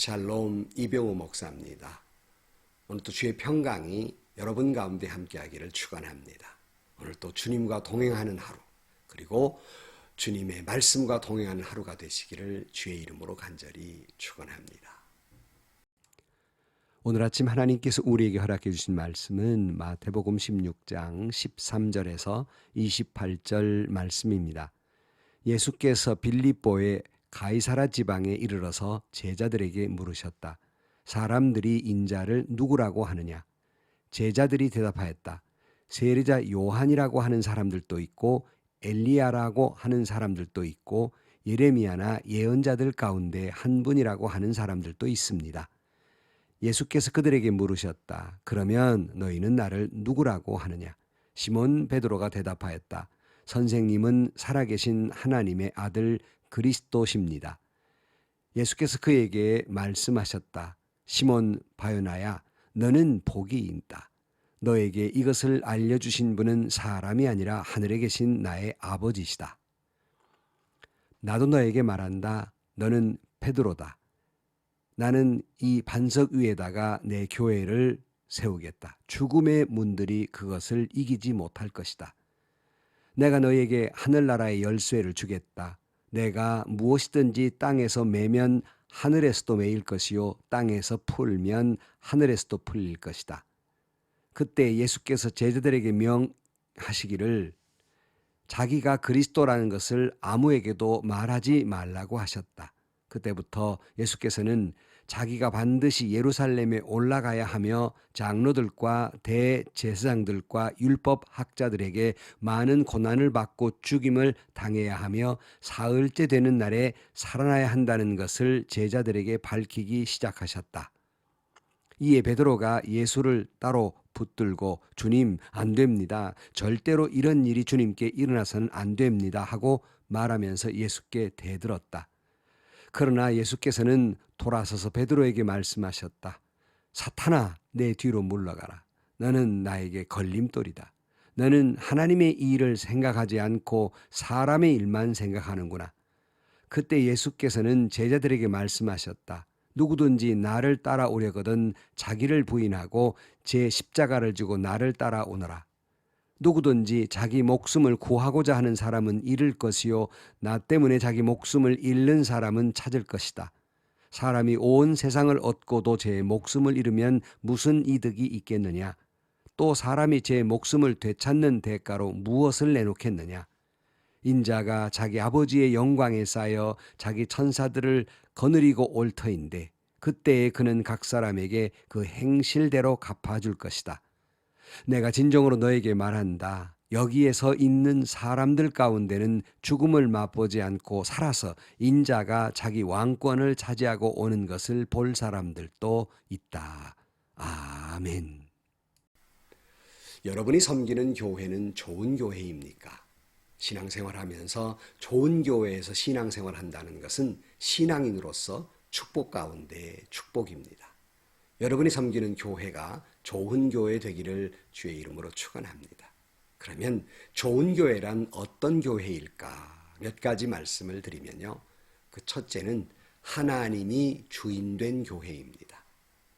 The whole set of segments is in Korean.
샬롬 이병호 목사입니다. 오늘 또 주의 평강이 여러분 가운데 함께하기를 축원합니다. 오늘 또 주님과 동행하는 하루 그리고 주님의 말씀과 동행하는 하루가 되시기를 주의 이름으로 간절히 축원합니다. 오늘 아침 하나님께서 우리에게 허락해 주신 말씀은 마태복음 16장 13절에서 28절 말씀입니다. 예수께서 빌립보의 가이사라 지방에 이르러서 제자들에게 물으셨다. 사람들이 인자를 누구라고 하느냐? 제자들이 대답하였다. 세례자 요한이라고 하는 사람들도 있고 엘리야라고 하는 사람들도 있고 예레미야나 예언자들 가운데 한 분이라고 하는 사람들도 있습니다. 예수께서 그들에게 물으셨다. 그러면 너희는 나를 누구라고 하느냐? 시몬 베드로가 대답하였다. 선생님은 살아계신 하나님의 아들 그리스도십니다. 예수께서 그에게 말씀하셨다. 시몬 바요나야, 너는 복이 있다. 너에게 이것을 알려주신 분은 사람이 아니라 하늘에 계신 나의 아버지시다. 나도 너에게 말한다. 너는 베드로다. 나는 이 반석 위에다가 내 교회를 세우겠다. 죽음의 문들이 그것을 이기지 못할 것이다. 내가 너에게 하늘나라의 열쇠를 주겠다. 내가 무엇이든지 땅에서 매면 하늘에서도 매일 것이요 땅에서 풀면 하늘에서도 풀릴 것이다. 그때 예수께서 제자들에게 명하시기를 자기가 그리스도라는 것을 아무에게도 말하지 말라고 하셨다. 그때부터 예수께서는 자기가 반드시 예루살렘에 올라가야 하며 장로들과 대제사장들과 율법 학자들에게 많은 고난을 받고 죽임을 당해야 하며 사흘째 되는 날에 살아나야 한다는 것을 제자들에게 밝히기 시작하셨다. 이에 베드로가 예수를 따로 붙들고 주님 안 됩니다. 절대로 이런 일이 주님께 일어나서는 안 됩니다 하고 말하면서 예수께 대들었다. 그러나 예수께서는 돌아서서 베드로에게 말씀하셨다. 사탄아, 내 뒤로 물러가라. 너는 나에게 걸림돌이다. 너는 하나님의 일을 생각하지 않고 사람의 일만 생각하는구나. 그때 예수께서는 제자들에게 말씀하셨다. 누구든지 나를 따라오려거든 자기를 부인하고 제 십자가를 지고 나를 따라오너라. 누구든지 자기 목숨을 구하고자 하는 사람은 잃을 것이요 나 때문에 자기 목숨을 잃는 사람은 찾을 것이다. 사람이 온 세상을 얻고도 제 목숨을 잃으면 무슨 이득이 있겠느냐? 또 사람이 제 목숨을 되찾는 대가로 무엇을 내놓겠느냐? 인자가 자기 아버지의 영광에 쌓여 자기 천사들을 거느리고 올 터인데 그때에 그는 각 사람에게 그 행실대로 갚아줄 것이다. 내가 진정으로 너에게 말한다. 여기에서 있는 사람들 가운데는 죽음을 맛보지 않고 살아서 인자가 자기 왕권을 차지하고 오는 것을 볼 사람들도 있다. 아멘. 여러분이 섬기는 교회는 좋은 교회입니까? 신앙생활 하면서 좋은 교회에서 신앙생활 한다는 것은 신앙인으로서 축복 가운데 축복입니다. 여러분이 섬기는 교회가 좋은 교회 되기를 주의 이름으로 축원합니다. 그러면 좋은 교회란 어떤 교회일까? 몇 가지 말씀을 드리면요. 그 첫째는 하나님이 주인된 교회입니다.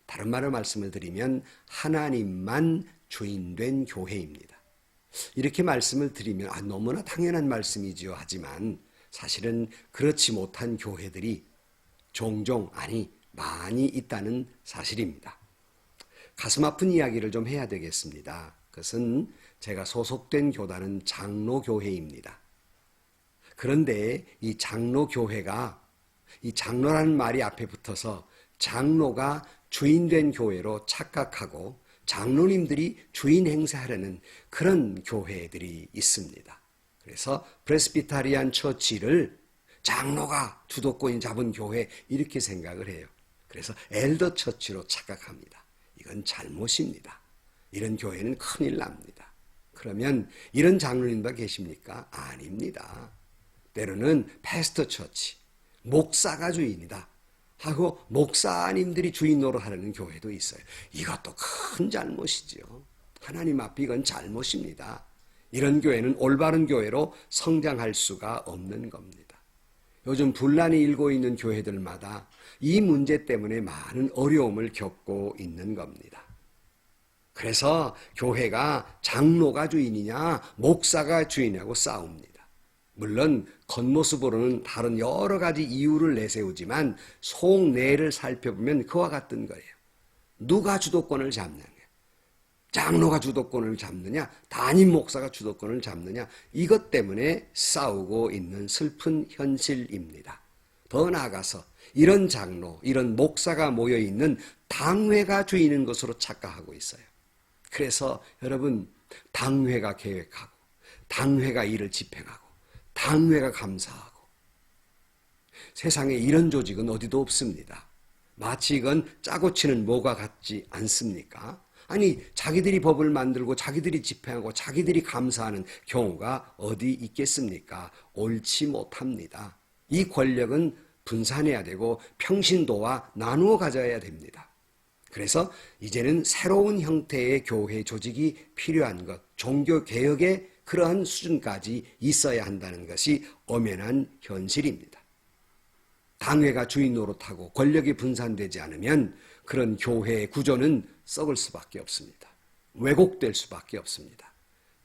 다른 말로 말씀을 드리면 하나님만 주인된 교회입니다. 이렇게 말씀을 드리면 아 너무나 당연한 말씀이지요. 하지만 사실은 그렇지 못한 교회들이 종종 아니 많이 있다는 사실입니다. 가슴 아픈 이야기를 좀 해야 되겠습니다. 그것은 제가 소속된 교단은 장로교회입니다. 그런데 이 장로교회가 이 장로라는 말이 앞에 붙어서 장로가 주인된 교회로 착각하고 장로님들이 주인 행세하려는 그런 교회들이 있습니다. 그래서 프레스비타리안 처치를 장로가 주도권이 잡은 교회 이렇게 생각을 해요. 그래서 엘더 처치로 착각합니다. 이건 잘못입니다. 이런 교회는 큰일 납니다. 그러면 이런 장로님도 계십니까? 아닙니다. 때로는 패스터 처치, 목사가 주인이다. 하고 목사님들이 주인 노릇하는 교회도 있어요. 이것도 큰 잘못이지요. 하나님 앞에 이건 잘못입니다. 이런 교회는 올바른 교회로 성장할 수가 없는 겁니다. 요즘 분란이 일고 있는 교회들마다 이 문제 때문에 많은 어려움을 겪고 있는 겁니다. 그래서 교회가 장로가 주인이냐, 목사가 주인이냐고 싸웁니다. 물론 겉모습으로는 다른 여러 가지 이유를 내세우지만 속내를 살펴보면 그와 같은 거예요. 누가 주도권을 잡느냐? 장로가 주도권을 잡느냐? 담임 목사가 주도권을 잡느냐? 이것 때문에 싸우고 있는 슬픈 현실입니다. 더 나아가서 이런 장로, 이런 목사가 모여 있는 당회가 주인인 것으로 착각하고 있어요. 그래서 여러분 당회가 계획하고 당회가 일을 집행하고 당회가 감사하고 세상에 이런 조직은 어디도 없습니다. 마치 이건 짜고 치는 뭐가 같지 않습니까? 아니 자기들이 법을 만들고 자기들이 집행하고 자기들이 감사하는 경우가 어디 있겠습니까? 옳지 못합니다. 이 권력은 분산해야 되고 평신도와 나누어 가져야 됩니다. 그래서 이제는 새로운 형태의 교회 조직이 필요한 것, 종교 개혁의 그러한 수준까지 있어야 한다는 것이 엄연한 현실입니다. 당회가 주인 노릇하고 권력이 분산되지 않으면 그런 교회의 구조는 썩을 수밖에 없습니다. 왜곡될 수밖에 없습니다.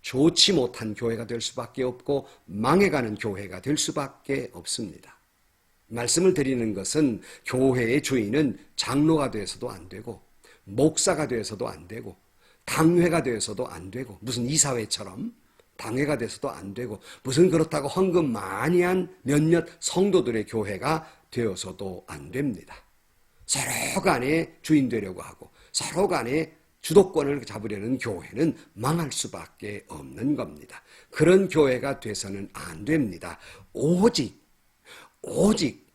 좋지 못한 교회가 될 수밖에 없고 망해가는 교회가 될 수밖에 없습니다. 말씀을 드리는 것은 교회의 주인은 장로가 되어서도 안 되고 목사가 되어서도 안 되고 당회가 되어서도 안 되고 무슨 이사회처럼 당회가 돼서도 안 되고 무슨 그렇다고 헌금 많이 한 몇몇 성도들의 교회가 되어서도 안 됩니다. 서로 간에 주인 되려고 하고 서로 간에 주도권을 잡으려는 교회는 망할 수밖에 없는 겁니다. 그런 교회가 돼서는 안 됩니다. 오직 오직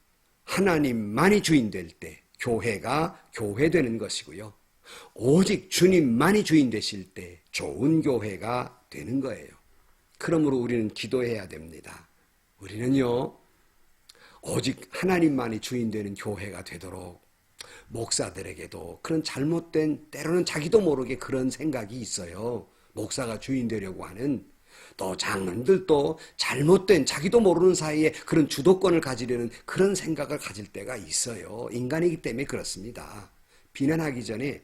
하나님만이 주인 될 때 교회가 교회 되는 것이고요. 오직 주님만이 주인 되실 때 좋은 교회가 되는 거예요. 그러므로 우리는 기도해야 됩니다. 우리는요, 오직 하나님만이 주인 되는 교회가 되도록 목사들에게도 그런 잘못된 때로는 자기도 모르게 그런 생각이 있어요. 목사가 주인 되려고 하는 또 장로들도 잘못된 자기도 모르는 사이에 그런 주도권을 가지려는 그런 생각을 가질 때가 있어요. 인간이기 때문에 그렇습니다. 비난하기 전에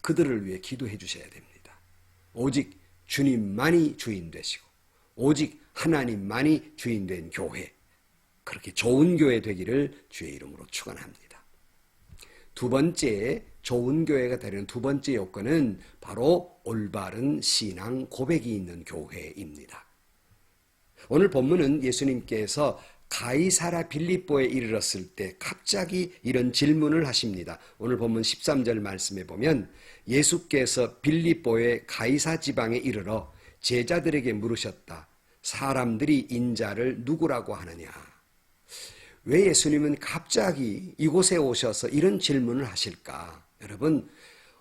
그들을 위해 기도해 주셔야 됩니다. 오직 주님만이 주인 되시고 오직 하나님만이 주인 된 교회 그렇게 좋은 교회 되기를 주의 이름으로 축원합니다. 두 번째 좋은 교회가 되는 두 번째 요건은 바로 올바른 신앙 고백이 있는 교회입니다. 오늘 본문은 예수님께서 가이사라 빌립보에 이르렀을 때 갑자기 이런 질문을 하십니다. 오늘 본문 13절 말씀에 보면 예수께서 빌립보의 가이사 지방에 이르러 제자들에게 물으셨다. 사람들이 인자를 누구라고 하느냐? 왜 예수님은 갑자기 이곳에 오셔서 이런 질문을 하실까? 여러분,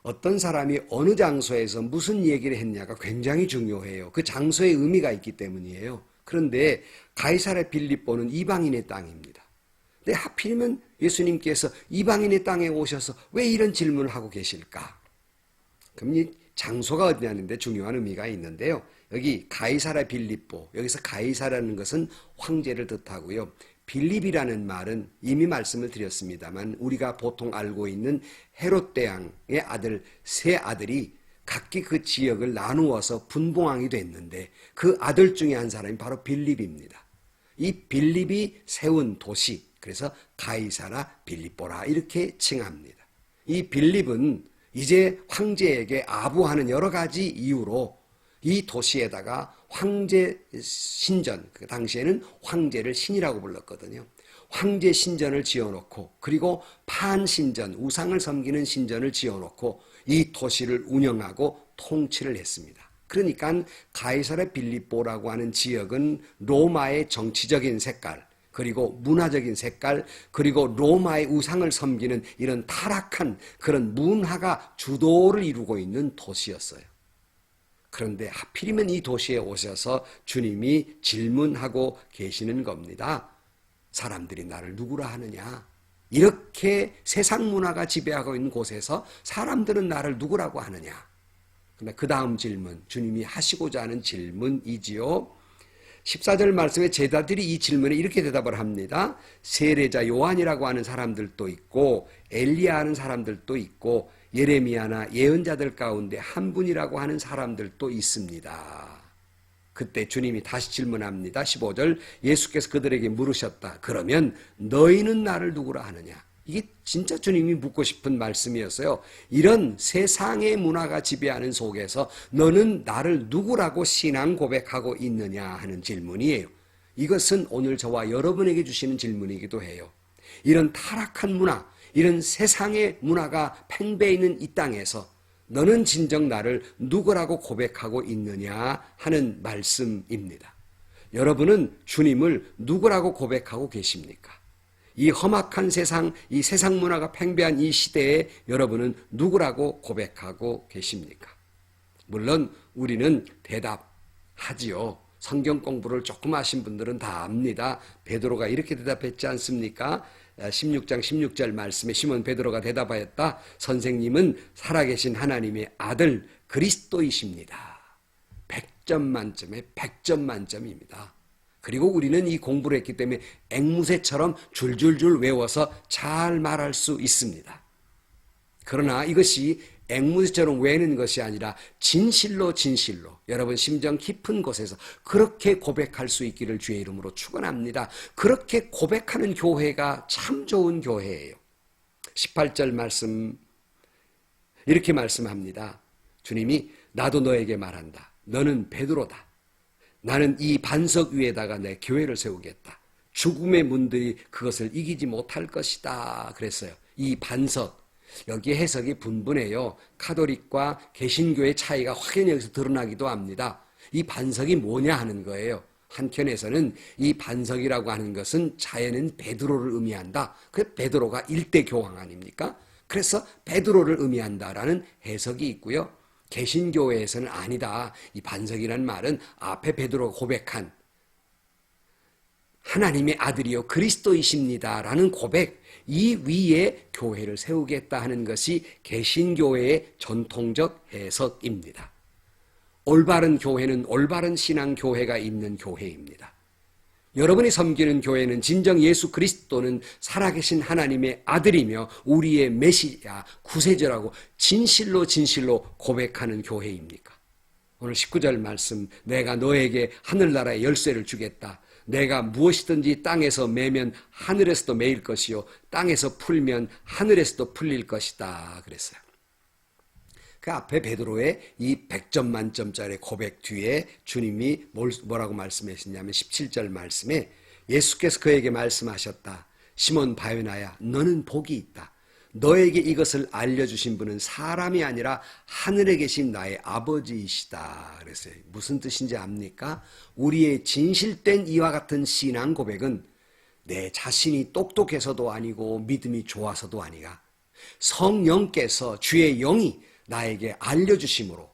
어떤 사람이 어느 장소에서 무슨 얘기를 했냐가 굉장히 중요해요. 그 장소의 의미가 있기 때문이에요. 그런데 가이사라 빌립보는 이방인의 땅입니다. 근데 하필이면 예수님께서 이방인의 땅에 오셔서 왜 이런 질문을 하고 계실까? 그럼 이 장소가 어디냐는데 중요한 의미가 있는데요. 여기 가이사라 빌립보, 여기서 가이사라는 것은 황제를 뜻하고요. 빌립이라는 말은 이미 말씀을 드렸습니다만 우리가 보통 알고 있는 헤롯 대왕의 아들 세 아들이 각기 그 지역을 나누어서 분봉왕이 됐는데 그 아들 중에 한 사람이 바로 빌립입니다. 이 빌립이 세운 도시 그래서 가이사라 빌립보라 이렇게 칭합니다. 이 빌립은 이제 황제에게 아부하는 여러 가지 이유로 이 도시에다가 황제 신전, 그 당시에는 황제를 신이라고 불렀거든요. 황제 신전을 지어놓고 그리고 판 신전, 우상을 섬기는 신전을 지어놓고 이 도시를 운영하고 통치를 했습니다. 그러니까 가이사라 빌립보라고 하는 지역은 로마의 정치적인 색깔, 그리고 문화적인 색깔, 그리고 로마의 우상을 섬기는 이런 타락한 그런 문화가 주도를 이루고 있는 도시였어요. 그런데 하필이면 이 도시에 오셔서 주님이 질문하고 계시는 겁니다. 사람들이 나를 누구라 하느냐? 이렇게 세상 문화가 지배하고 있는 곳에서 사람들은 나를 누구라고 하느냐? 근데 그 다음 질문, 주님이 하시고자 하는 질문이지요. 14절 말씀에 제자들이 이 질문에 이렇게 대답을 합니다. 세례자 요한이라고 하는 사람들도 있고 엘리야 하는 사람들도 있고 예레미야나 예언자들 가운데 한 분이라고 하는 사람들도 있습니다. 그때 주님이 다시 질문합니다. 15절 예수께서 그들에게 물으셨다. 그러면 너희는 나를 누구라 하느냐? 이게 진짜 주님이 묻고 싶은 말씀이었어요. 이런 세상의 문화가 지배하는 속에서 너는 나를 누구라고 신앙 고백하고 있느냐 하는 질문이에요. 이것은 오늘 저와 여러분에게 주시는 질문이기도 해요. 이런 타락한 문화, 이런 세상의 문화가 팽배해 있는 이 땅에서 너는 진정 나를 누구라고 고백하고 있느냐 하는 말씀입니다. 여러분은 주님을 누구라고 고백하고 계십니까? 이 험악한 세상, 이 세상 문화가 팽배한 이 시대에 여러분은 누구라고 고백하고 계십니까? 물론 우리는 대답하지요. 성경 공부를 조금 하신 분들은 다 압니다. 베드로가 이렇게 대답했지 않습니까? 16장 16절 말씀에 시몬 베드로가 대답하였다. 선생님은 살아계신 하나님의 아들 그리스도이십니다. 100점 만점에 100점 만점입니다. 그리고 우리는 이 공부를 했기 때문에 앵무새처럼 줄줄줄 외워서 잘 말할 수 있습니다. 그러나 이것이 앵무새처럼 외는 것이 아니라 진실로 진실로 여러분 심정 깊은 곳에서 그렇게 고백할 수 있기를 주의 이름으로 축원합니다. 그렇게 고백하는 교회가 참 좋은 교회예요. 18절 말씀 이렇게 말씀합니다. 주님이 나도 너에게 말한다. 너는 베드로다. 나는 이 반석 위에다가 내 교회를 세우겠다. 죽음의 문들이 그것을 이기지 못할 것이다. 그랬어요. 이 반석 여기 해석이 분분해요. 카톨릭과 개신교의 차이가 확연히 여기서 드러나기도 합니다. 이 반석이 뭐냐 하는 거예요. 한편에서는 이 반석이라고 하는 것은 자연은 베드로를 의미한다. 그 베드로가 일대 교황 아닙니까? 그래서 베드로를 의미한다라는 해석이 있고요. 개신교회에서는 아니다. 이 반석이라는 말은 앞에 베드로가 고백한 하나님의 아들이요 그리스도이십니다라는 고백 이 위에 교회를 세우겠다 하는 것이 개신교회의 전통적 해석입니다. 올바른 교회는 올바른 신앙 교회가 있는 교회입니다. 여러분이 섬기는 교회는 진정 예수 그리스도는 살아계신 하나님의 아들이며 우리의 메시아 구세주라고 진실로 진실로 고백하는 교회입니까? 오늘 19절 말씀 내가 너에게 하늘나라의 열쇠를 주겠다. 내가 무엇이든지 땅에서 매면 하늘에서도 매일 것이요 땅에서 풀면 하늘에서도 풀릴 것이다 그랬어요. 그 앞에 베드로의 이 100점 만점짜리 고백 뒤에 주님이 뭐라고 말씀하셨냐면 17절 말씀에 예수께서 그에게 말씀하셨다. 시몬 바요나야 너는 복이 있다. 너에게 이것을 알려주신 분은 사람이 아니라 하늘에 계신 나의 아버지이시다. 그랬어요. 무슨 뜻인지 압니까? 우리의 진실된 이와 같은 신앙 고백은 내 자신이 똑똑해서도 아니고 믿음이 좋아서도 아니가. 성령께서 주의 영이 나에게 알려주심으로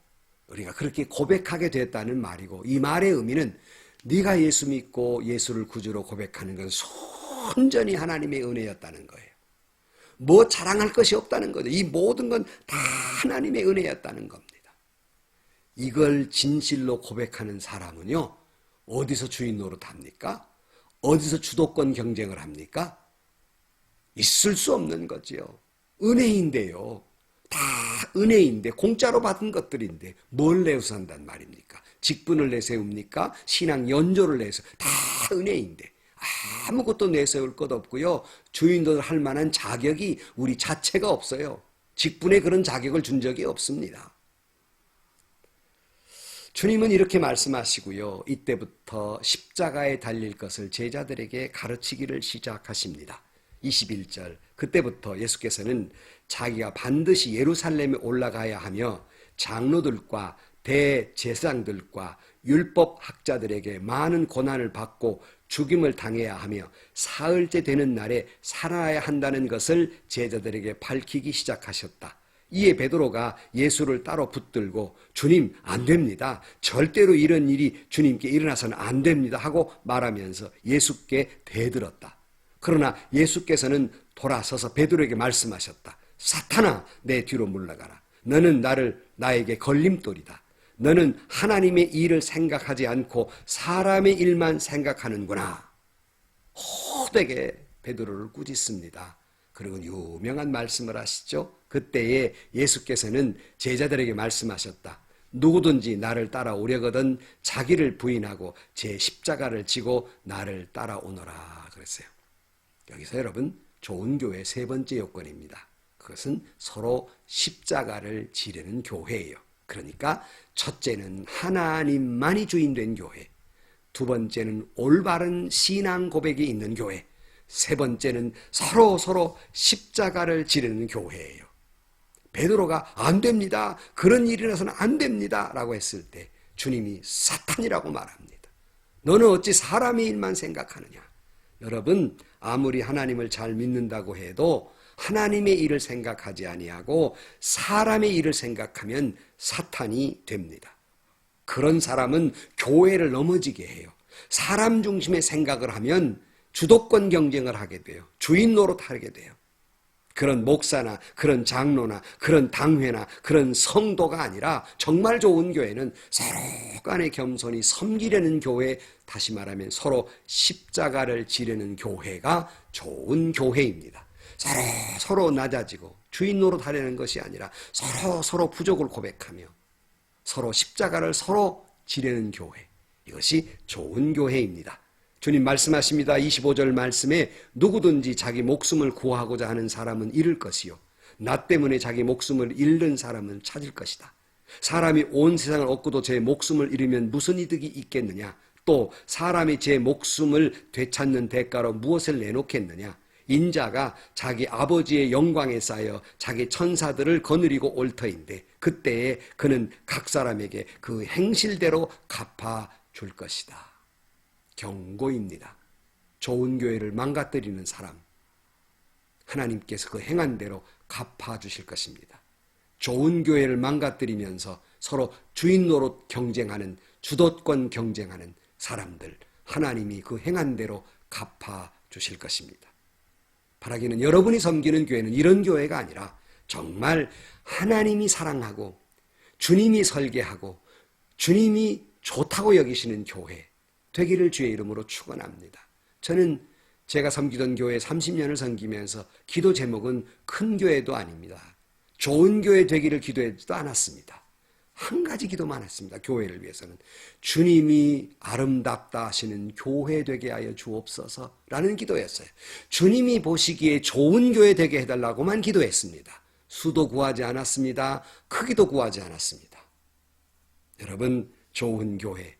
우리가 그렇게 고백하게 됐다는 말이고 이 말의 의미는 네가 예수 믿고 예수를 구주로 고백하는 건 순전히 하나님의 은혜였다는 거예요. 뭐 자랑할 것이 없다는 거죠. 이 모든 건 다 하나님의 은혜였다는 겁니다. 이걸 진실로 고백하는 사람은요, 어디서 주인 노릇 합니까? 어디서 주도권 경쟁을 합니까? 있을 수 없는 거지요. 은혜인데요. 다 은혜인데 공짜로 받은 것들인데 뭘 내서 한단 말입니까? 직분을 내세웁니까? 신앙 연조를 내서 다 은혜인데 아무것도 내세울 것 없고요. 주인들 할 만한 자격이 우리 자체가 없어요. 직분에 그런 자격을 준 적이 없습니다. 주님은 이렇게 말씀하시고요. 이때부터 십자가에 달릴 것을 제자들에게 가르치기를 시작하십니다. 21절. 그때부터 예수께서는 자기가 반드시 예루살렘에 올라가야 하며 장로들과 대제사장들과 율법 학자들에게 많은 고난을 받고 죽임을 당해야 하며 사흘째 되는 날에 살아야 한다는 것을 제자들에게 밝히기 시작하셨다. 이에 베드로가 예수를 따로 붙들고 주님 안 됩니다. 절대로 이런 일이 주님께 일어나서는 안 됩니다 하고 말하면서 예수께 대들었다. 그러나 예수께서는 돌아서서 베드로에게 말씀하셨다. 사탄아 내 뒤로 물러가라. 너는 나를 나에게 걸림돌이다. 너는 하나님의 일을 생각하지 않고 사람의 일만 생각하는구나. 호되게 베드로를 꾸짖습니다. 그리고 유명한 말씀을 하시죠. 그때에 예수께서는 제자들에게 말씀하셨다. 누구든지 나를 따라오려거든 자기를 부인하고 제 십자가를 지고 나를 따라오너라 그랬어요. 여기서 여러분 좋은 교회 세 번째 요건입니다. 그것은 서로 십자가를 지르는 교회예요. 그러니까 첫째는 하나님만이 주인된 교회. 두 번째는 올바른 신앙 고백이 있는 교회. 세 번째는 서로 서로 십자가를 지르는 교회예요. 베드로가 안 됩니다. 그런 일이라서는 안 됩니다라고 했을 때 주님이 사탄이라고 말합니다. 너는 어찌 사람의 일만 생각하느냐? 여러분 아무리 하나님을 잘 믿는다고 해도 하나님의 일을 생각하지 아니하고 사람의 일을 생각하면 사탄이 됩니다. 그런 사람은 교회를 넘어지게 해요. 사람 중심의 생각을 하면 주도권 경쟁을 하게 돼요. 주인 노릇 하게 돼요. 그런 목사나 그런 장로나 그런 당회나 그런 성도가 아니라 정말 좋은 교회는 서로 간의 겸손히 섬기려는 교회, 다시 말하면 서로 십자가를 지르는 교회가 좋은 교회입니다. 서로 서로 낮아지고 주인 노릇 하려는 것이 아니라 서로 서로 부족을 고백하며 서로 십자가를 서로 지르는 교회. 이것이 좋은 교회입니다. 주님 말씀하십니다. 25절 말씀에 누구든지 자기 목숨을 구하고자 하는 사람은 잃을 것이요. 나 때문에 자기 목숨을 잃는 사람은 찾을 것이다. 사람이 온 세상을 얻고도 제 목숨을 잃으면 무슨 이득이 있겠느냐? 또 사람이 제 목숨을 되찾는 대가로 무엇을 내놓겠느냐? 인자가 자기 아버지의 영광에 쌓여 자기 천사들을 거느리고 올 터인데 그때에 그는 각 사람에게 그 행실대로 갚아 줄 것이다. 경고입니다. 좋은 교회를 망가뜨리는 사람, 하나님께서 그 행한 대로 갚아 주실 것입니다. 좋은 교회를 망가뜨리면서 서로 주인 노릇 경쟁하는 주도권 경쟁하는 사람들, 하나님이 그 행한 대로 갚아 주실 것입니다. 바라기는 여러분이 섬기는 교회는 이런 교회가 아니라 정말 하나님이 사랑하고 주님이 설계하고 주님이 좋다고 여기시는 교회, 되기를 주의 이름으로 축원합니다. 저는 제가 섬기던 교회 30년을 섬기면서 기도 제목은 큰 교회도 아닙니다. 좋은 교회 되기를 기도했지도 않았습니다. 한 가지 기도만 했습니다. 교회를 위해서는 주님이 아름답다 하시는 교회 되게 하여 주옵소서라는 기도였어요. 주님이 보시기에 좋은 교회 되게 해달라고만 기도했습니다. 수도 구하지 않았습니다. 크기도 구하지 않았습니다. 여러분 좋은 교회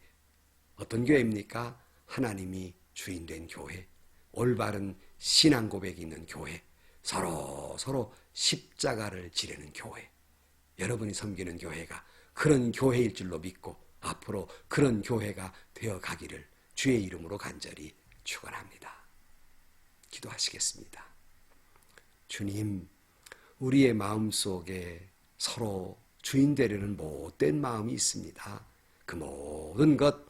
어떤 교회입니까? 하나님이 주인된 교회, 올바른 신앙 고백이 있는 교회, 서로 서로 십자가를 지르는 교회. 여러분이 섬기는 교회가 그런 교회일 줄로 믿고 앞으로 그런 교회가 되어 가기를 주의 이름으로 간절히 축원합니다. 기도하시겠습니다. 주님, 우리의 마음 속에 서로 주인 되려는 못된 마음이 있습니다. 그 모든 것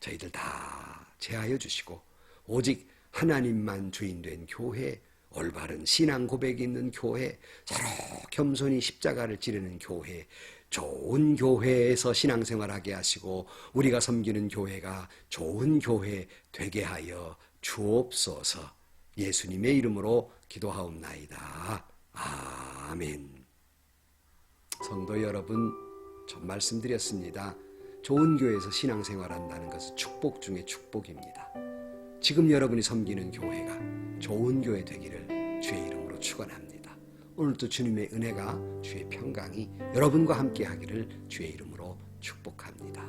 저희들 다 제하여 주시고 오직 하나님만 주인 된 교회, 올바른 신앙 고백이 있는 교회, 서로 겸손히 십자가를 지르는 교회, 좋은 교회에서 신앙생활하게 하시고 우리가 섬기는 교회가 좋은 교회 되게 하여 주옵소서. 예수님의 이름으로 기도하옵나이다. 아멘. 성도 여러분, 전 말씀드렸습니다. 좋은 교회에서 신앙생활 한다는 것은 축복 중의 축복입니다. 지금 여러분이 섬기는 교회가 좋은 교회 되기를 주의 이름으로 축원합니다. 오늘도 주님의 은혜가 주의 평강이 여러분과 함께 하기를 주의 이름으로 축복합니다.